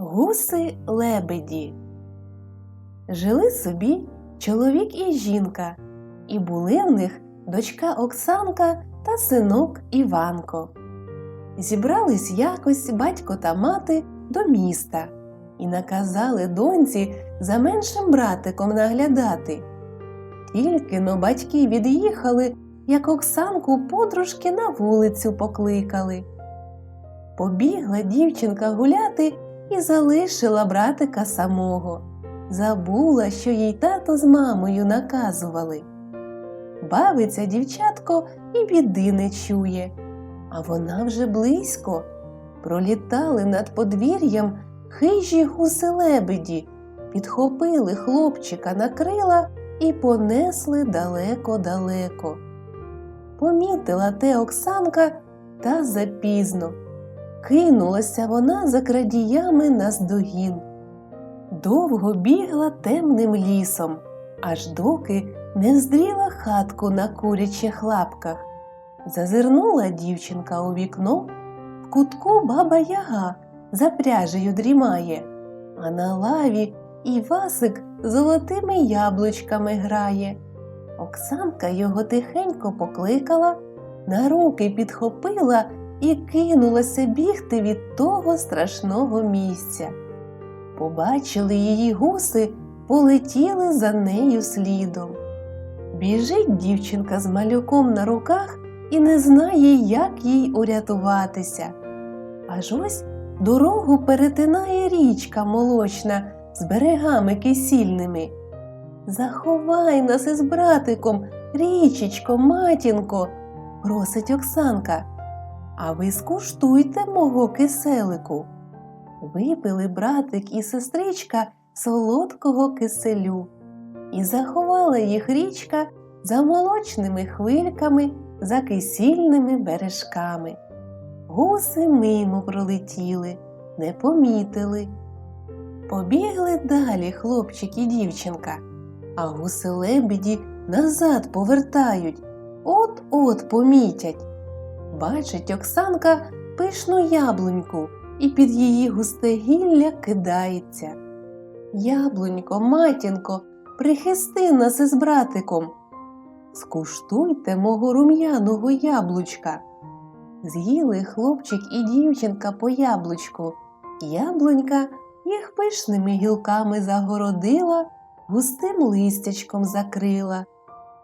Гуси лебеді. Жили собі чоловік і жінка, і були в них дочка Оксанка та синок Іванко. Зібрались якось батько та мати до міста і наказали доньці за меншим братиком наглядати. Тільки но батьки від'їхали, як Оксанку подружки на вулицю покликали. Побігла дівчинка гуляти і залишила братика самого. Забула, що їй тато з мамою наказували. Бавиться дівчатко і біди не чує, а вона вже близько. Пролітали над подвір'ям хижі гуси-лебеді, підхопили хлопчика на крила і понесли далеко-далеко. Помітила те Оксанка та запізно. Кинулася вона за крадіями наздогін. Довго бігла темним лісом, аж доки не вздріла хатку на курячих лапках. Зазирнула дівчинка у вікно, в кутку баба яга за пряжею дрімає, а на лаві Івасик золотими яблучками грає. Оксанка його тихенько покликала, на руки підхопила і кинулася бігти від того страшного місця. Побачили її гуси, полетіли за нею слідом. Біжить дівчинка з малюком на руках і не знає, як їй урятуватися. Аж ось дорогу перетинає річка молочна з берегами кисільними. Заховай нас із братиком, річечко, матінко, просить Оксанка. А ви скуштуйте мого киселику. Випили братик і сестричка солодкого киселю, і заховала їх річка за молочними хвильками, за кисільними бережками. Гуси мимо пролетіли, не помітили. Побігли далі хлопчик і дівчинка, а гуси лебеді назад повертають, от-от помітять. Бачить Оксанка пишну яблуньку і під її густе гілля кидається. Яблунько, матінко, прихисти нас із братиком. Скуштуйте мого рум'яного яблучка. З'їли хлопчик і дівчинка по яблучку. Яблунька їх пишними гілками загородила, густим листячком закрила.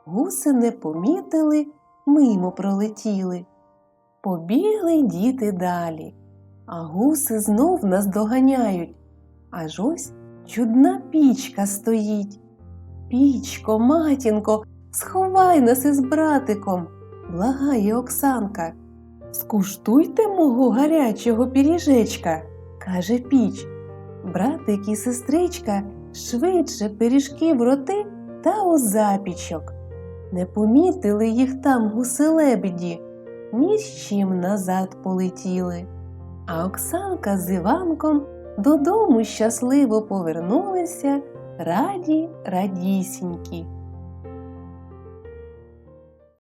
Гуси не помітили, мимо пролетіли. Побігли діти далі, а гуси знов нас доганяють. Аж ось чудна пічка стоїть. Пічко, матінко, сховай нас із братиком, благає Оксанка. Скуштуйте мого гарячого пиріжечка, каже піч. Братик і сестричка швидше пиріжки в роти та у запічок. Не помітили їх там гуси-лебеді, ні з чим назад полетіли. А Оксанка з Іванком додому щасливо повернулися, раді радісінькі.